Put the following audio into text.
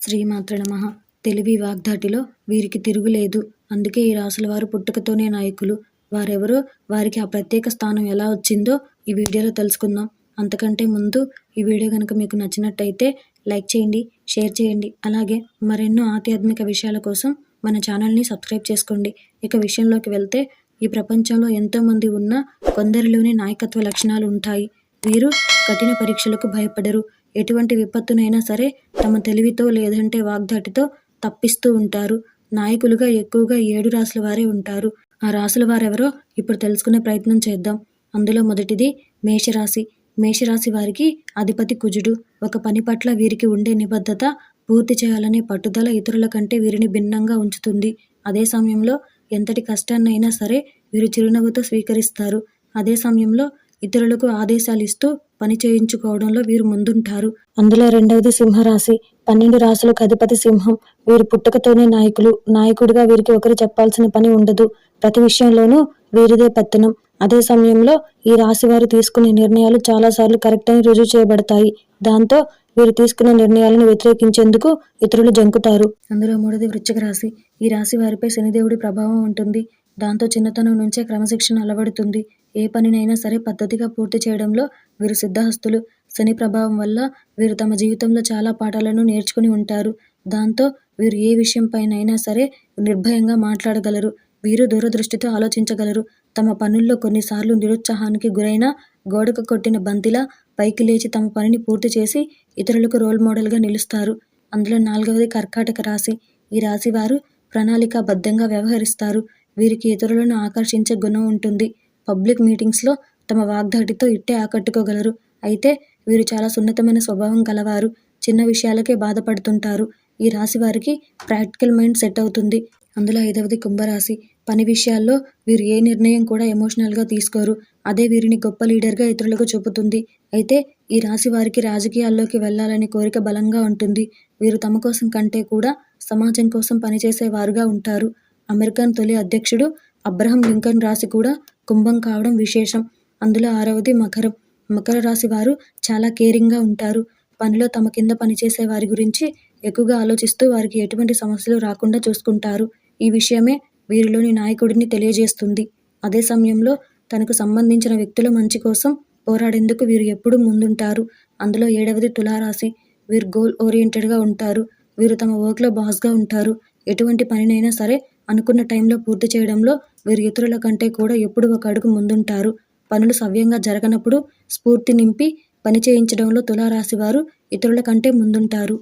శ్రీమాత్ర నమః. తెలివి వాగ్ధాటిలో వీరికి తిరుగులేదు. అందుకే ఈ రాసుల వారు పుట్టుకతోనే నాయకులు. వారెవరో వారికి ఆ ప్రత్యేక స్థానం ఎలా వచ్చిందో ఈ వీడియోలో తెలుసుకుందాం. అంతకంటే ముందు ఈ వీడియో కనుక మీకు నచ్చినట్టయితే లైక్ చేయండి షేర్ చేయండి. అలాగే మరెన్నో ఆధ్యాత్మిక విషయాల కోసం మన ఛానల్ని సబ్స్క్రైబ్ చేసుకోండి. ఇక విషయంలోకి వెళ్తే ఈ ప్రపంచంలో ఎంతోమంది ఉన్న కొందరిలోనే నాయకత్వ లక్షణాలు ఉంటాయి. వీరు కఠిన పరీక్షలకు భయపడరు. ఎటువంటి విపత్తునైనా సరే తమ తెలివితో లేదంటే వాగ్దాటితో తప్పిస్తూ ఉంటారు. నాయకులుగా ఎక్కువగా ఏడు రాసుల వారే ఉంటారు. ఆ రాసుల వారెవరో ఇప్పుడు తెలుసుకునే ప్రయత్నం చేద్దాం. అందులో మొదటిది మేషరాశి. మేషరాశి వారికి అధిపతి కుజుడు. ఒక పని పట్ల వీరికి ఉండే నిబద్ధత పూర్తి చేయాలనే పట్టుదల ఇతరుల కంటే వీరిని భిన్నంగా ఉంచుతుంది. అదే సమయంలో ఎంతటి కష్టాన్నైనా సరే వీరు చిరునవ్వుతో స్వీకరిస్తారు. అదే సమయంలో ఇతరులకు ఆదేశాలు ఇస్తూ పని చేయించుకోవడంలో వీరు ముందుంటారు. అందులో రెండవది సింహరాశి. పన్నెండు రాశులకు అధిపతి సింహం. వీరు పుట్టుకతోనే నాయకులు. నాయకుడిగా వీరికి ఒకరు చెప్పాల్సిన పని ఉండదు. ప్రతి విషయంలోనూ వీరిదే పెత్తనం. అదే సమయంలో ఈ రాశి వారు తీసుకునే నిర్ణయాలు చాలాసార్లు కరెక్ట్ అని రుజువు చేయబడతాయి. దాంతో వీరు తీసుకున్న నిర్ణయాలను వ్యతిరేకించేందుకు ఇతరులు జంకుతారు. అందులో మూడోది వృశ్చిక రాశి. ఈ రాశి వారిపై శనిదేవుడి ప్రభావం ఉంటుంది. దాంతో చిన్నతనం నుంచే క్రమశిక్షణ అలవడుతుంది. ఏ పనినైనా సరే పద్ధతిగా పూర్తి చేయడంలో వీరు సిద్ధహస్తులు. శని ప్రభావం వల్ల వీరు తమ జీవితంలో చాలా పాఠాలను నేర్చుకుని ఉంటారు. దాంతో వీరు ఏ విషయంపైనైనా సరే నిర్భయంగా మాట్లాడగలరు. వీరు దూరదృష్టితో ఆలోచించగలరు. తమ పనుల్లో కొన్నిసార్లు నిరుత్సాహానికి గురైన గోడకు కొట్టిన బంతిలా పైకి లేచి తమ పనిని పూర్తి చేసి ఇతరులకు రోల్ మోడల్గా నిలుస్తారు. అందులో నాలుగవది కర్కాటక రాశి. ఈ రాశి వారు ప్రణాళికాబద్ధంగా వ్యవహరిస్తారు. వీరికి ఇతరులను ఆకర్షించే గుణం ఉంటుంది. పబ్లిక్ మీటింగ్స్లో తమ వాగ్దాటితో ఇట్టే ఆకట్టుకోగలరు. అయితే వీరు చాలా సున్నితమైన స్వభావం కలవారు చిన్న విషయాలకే బాధపడుతుంటారు. ఈ రాశి వారికి ప్రాక్టికల్ మైండ్ సెట్ అవుతుంది. అందులో ఐదవది కుంభరాశి. పని విషయాల్లో వీరు ఏ నిర్ణయం కూడా ఎమోషనల్గా తీసుకోరు. అదే వీరిని గొప్ప లీడర్గా ఇతరులకు చూపుతుంది. అయితే ఈ రాశి వారికి రాజకీయాల్లోకి వెళ్ళాలనే కోరిక బలంగా ఉంటుంది. వీరు తమ కోసం కంటే కూడా సమాజం కోసం పనిచేసేవారుగా ఉంటారు. అమెరికన్ తొలి అధ్యక్షుడు అబ్రహం లింకన్ రాశి కూడా కుంభం కావడం విశేషం. అందులో ఆరవది మకరం. మకర రాశి వారు చాలా కేరింగ్గా ఉంటారు. పనిలో తమ కింద పనిచేసే వారి గురించి ఎక్కువగా ఆలోచిస్తూ వారికి ఎటువంటి సమస్యలు రాకుండా చూసుకుంటారు. ఈ విషయమే వీరిలోని నాయకుడిని తెలియజేస్తుంది. అదే సమయంలో తనకు సంబంధించిన వ్యక్తుల మంచి కోసం పోరాడేందుకు వీరు ఎప్పుడూ ముందుంటారు. అందులో ఏడవది తులారాశి. వీరు గోల్ ఓరియంటెడ్గా ఉంటారు. వీరు తమ వర్క్లో బాస్గా ఉంటారు. ఎటువంటి పనినైనా సరే అనుకున్న టైంలో పూర్తి చేయడంలో వీరు ఇతరుల కంటే కూడా ఎప్పుడు ఒక అడుగు ముందుంటారు. పనులు సవ్యంగా జరగనప్పుడు స్ఫూర్తి నింపి పని చేయించడంలో తులారాశి వారు ఇతరుల కంటే ముందుంటారు.